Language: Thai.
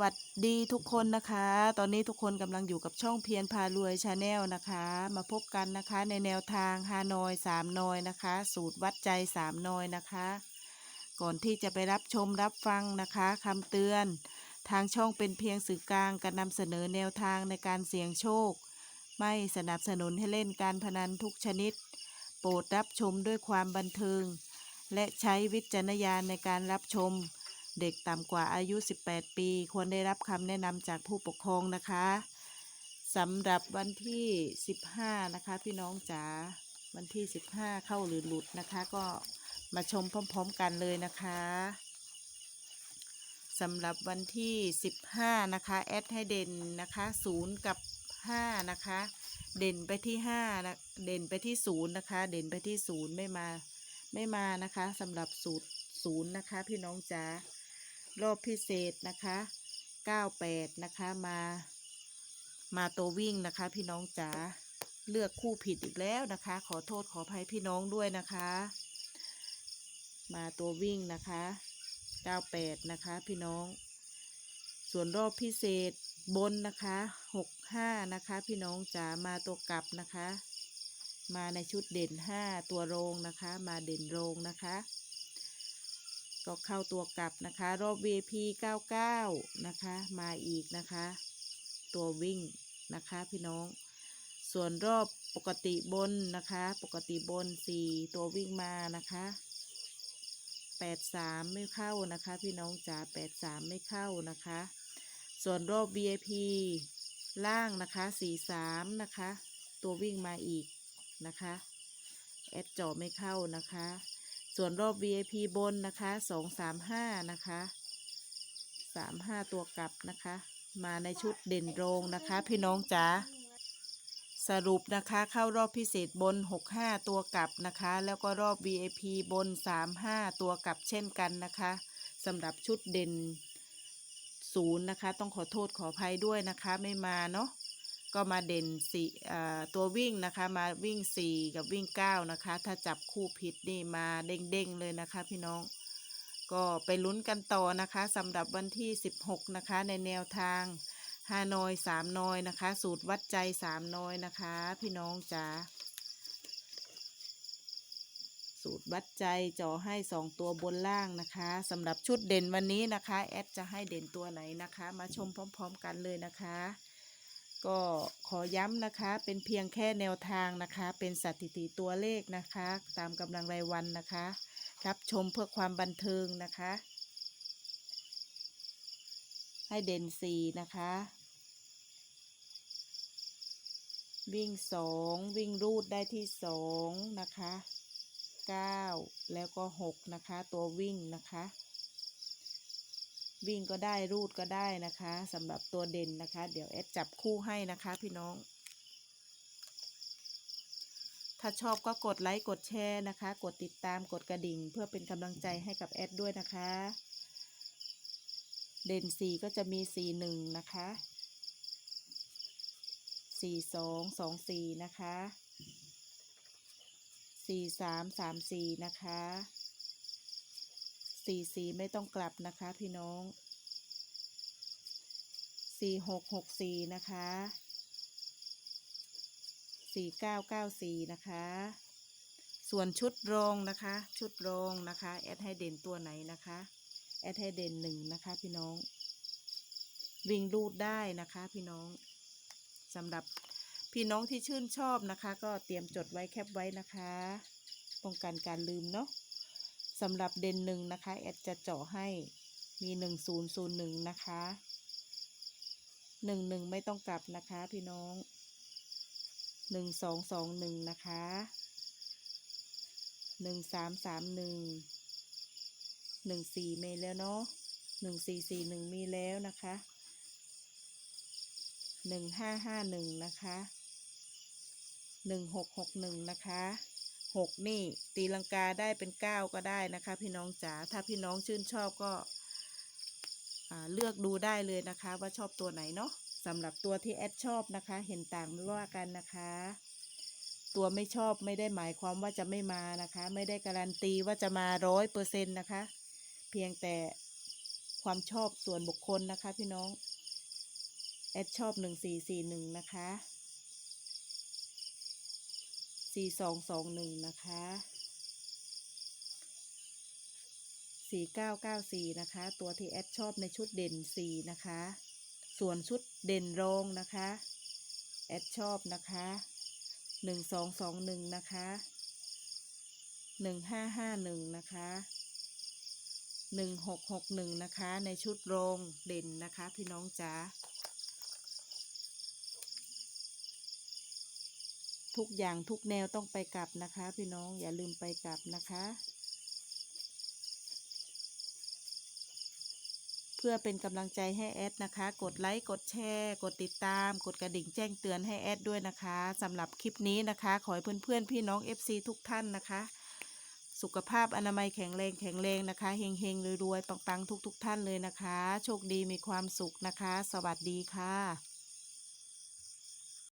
วัสดีทุกคนนะคะ ตอนนี้ทุกคนกำลังอยู่กับช่องเพียรพารวยชาแนลนะคะ มาพบกันนะคะในแนวทางฮานอยสามนอยนะคะ สูตรวัดใจสามนอยนะคะ ก่อนที่จะไปรับชมรับฟังนะคะคำเตือน ทางช่องเป็นเพียงสื่อกลางการนำเสนอแนวทางในการเสี่ยงโชค ไม่สนับสนุนให้เล่นการพนันทุกชนิด โปรดรับชมด้วยความบันเทิง และใช้วิจารณญาณในการรับชม เด็กต่ำกว่าอายุ 18 ปี ควรได้รับคำแนะนำจากผู้ปกครองนะคะสำหรับวันที่ 15 นะคะ พี่น้องจ๋าวันที่ 15 เข้าหรือหลุดนะคะ ก็มาชมพร้อม ๆ กันเลยนะคะสำหรับวันที่ 15 นะคะ แอดให้เด่นนะคะ 0 กับ 5 นะคะ เด่นไปที่5นะเด่นไปที่ 0 นะคะ เด่นไปที่ 0 ไม่มาไม่มานะคะสำหรับสูตร0นะคะ พี่น้องจ๋า รอบพิเศษนะคะ 98 นะคะมา มาตัววิ่งนะคะ พี่น้องจ๋าเลือกคู่ผิดอีกแล้วนะคะ ขอโทษขออภัยพี่น้องด้วยนะคะ มาตัววิ่งนะคะ 98 นะคะ พี่น้อง ส่วนรอบพิเศษบนนะคะ 65 นะคะ พี่น้องจ๋ามาตัวกลับนะคะ มาในชุดเด่น 5 ตัวโรงนะคะ มาเด่นโรงนะคะ ก็เข้าตัวกลับนะคะ รอบ VP 99 นะคะ มาอีกนะคะ ตัววิ่งนะคะพี่น้อง ส่วนรอบปกติบนนะคะ ปกติบน 4 ตัววิ่งมานะคะ 83 ไม่เข้านะคะ พี่น้องจ๋า83 ไม่เข้านะคะ ส่วนรอบ VIP ล่างนะคะ43นะคะ ตัววิ่งมาอีกนะคะ แอดจอไม่เข้านะคะ ส่วนรอบ VIP บนนะคะ235นะคะ35ตัวกลับนะคะ มาในชุดเด่นโรงนะคะ พี่น้องจ๋าสรุปนะคะเข้ารอบพิเศษบน 65 ตัวกลับนะคะ แล้วก็รอบ VIP บน 35 ตัวกลับเช่นกันนะคะสำหรับชุดเด่นศูนย์นะคะ ต้องขอโทษขออภัยด้วยนะคะไม่มาเนาะ ก็มาเด่นสี่ตัววิ่งนะคะมาวิ่ง 4 กับวิ่ง 9 นะคะ ถ้าจับคู่ผิดนี่มาเด้งๆเลยนะคะพี่น้อง ก็ไปลุ้นกันต่อนะคะสำหรับวันที่ 16 นะคะ ในแนวทางฮานอยสามนอยนะคะ สูตรวัดใจสามนอยนะคะ พี่น้องจ๋าสูตรวัดใจจ่อให้สองตัวบนล่างนะคะสำหรับชุดเด่นวันนี้นะคะ แอดจะให้เด่นตัวไหนนะคะ มาชมพร้อม ๆ กันเลยนะคะ ก็ขอย้ำนะคะเป็นเพียงแค่แนวทางนะคะ เป็นสถิติตัวเลขนะคะ ตามกำลังรายวันนะคะ รับชมเพื่อความบันเทิงนะคะ ให้เด่นสี่นะคะ วิ่งสองวิ่งรูดได้ที่สองนะคะเก้าแล้วก็หกนะคะ ตัววิ่งนะคะ วิ่งก็ได้รูดก็ได้นะคะสำหรับตัวเด่นนะคะ เดี๋ยวแอดจับคู่ให้นะคะพี่น้อง ถ้าชอบก็กดไลค์กดแชร์นะคะ กดติดตามกดกระดิ่ง เพื่อเป็นกำลังใจให้กับแอดด้วยนะคะ เด่นสีก็จะมีสีหนึ่งนะคะสี่สองสองสี่นะคะสี่สามสามสี่นะคะ สี่สี่ไม่ต้องกลับนะคะพี่น้องสี่หกหกสี่นะคะสี่เก้าเก้าสี่นะคะ ส่วนชุดรองนะคะ ชุดรองนะคะ แอดให้เด่นตัวไหนนะคะ แอดให้เด่นหนึ่งนะคะพี่น้อง วิ่งรูดได้นะคะพี่น้องสำหรับพี่น้องที่ชื่นชอบนะคะ ก็เตรียมจดไว้แคปไว้นะคะป้องกันการลืมเนาะ สำหรับเด่นหนึ่งนะคะ แอดจะเจาะให้มีหนึ่งศูนย์ศูนย์หนึ่งนะคะหนึ่งหนึ่งไม่ต้องกลับนะคะพี่น้องหนึ่งสองสองหนึ่งนะคะหนึ่งสามสามหนึ่งหนึ่งสี่มีแล้วเนาะหนึ่งสี่สี่หนึ่งมีแล้วนะคะหนึ่งห้าห้าหนึ่งนะคะหนึ่งหกหกหนึ่งนะคะ หกนี่ตีลังกาได้เป็นเก้าก็ได้นะคะ พี่น้องจ๋าถ้าพี่น้องชื่นชอบก็อ่าเลือกดูได้เลยนะคะ ว่าชอบตัวไหนเนาะสำหรับตัวที่แอดชอบนะคะ เห็นต่างไม่ว่ากันนะคะ ตัวไม่ชอบไม่ได้หมายความว่าจะไม่มานะคะ ไม่ได้การันตีว่าจะมาร้อยเปอร์เซ็นต์นะคะ เพียงแต่ความชอบส่วนบุคคลนะคะ พี่น้องแอดชอบหนึ่งสี่สี่หนึ่งนะคะ สี่สองสองหนึ่งนะคะสี่เก้าเก้าสี่นะคะ ตัวที่แอดชอบในชุดเด่นสี่นะคะ ส่วนชุดเด่นรองนะคะ แอดชอบนะคะหนึ่งสองสองหนึ่งนะคะหนึ่งห้าห้าหนึ่งนะคะหนึ่งหกหกหนึ่งนะคะ ในชุดรองเด่นนะคะ พี่น้องจ๋า ทุกอย่างทุกแนวต้องไปกลับนะคะ พี่น้องอย่าลืมไปกลับนะคะ เพื่อเป็นกำลังใจให้แอดนะคะ กดไลค์กดแชร์ กดติดตาม กดกระดิ่งแจ้งเตือนให้แอดด้วยนะคะสำหรับคลิปนี้นะคะ ขอให้เพื่อนๆพี่น้อง FC ทุกท่านนะคะ สุขภาพอนามัยแข็งแรงแข็งแรงนะคะเฮงเฮงๆรวยๆปังๆ ทุก ๆ ท่านเลยนะคะ โชคดีมีความสุขนะคะ สวัสดีค่ะ